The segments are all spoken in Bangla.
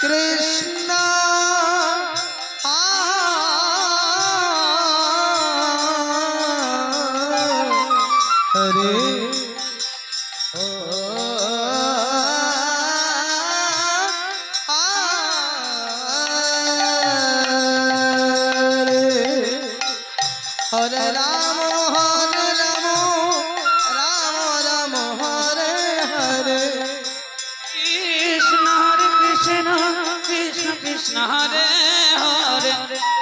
কৃষ্ণ। হরে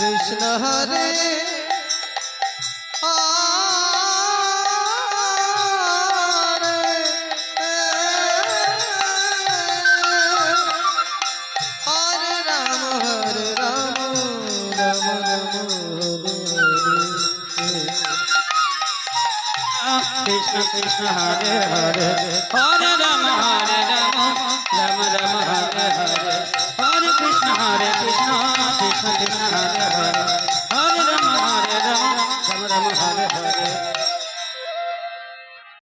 কৃষ্ণ হরে। হরে রাম হরে রাম রাম রাম হরে হরে কৃষ্ণ কৃষ্ণ হরে হরে। হরে রাম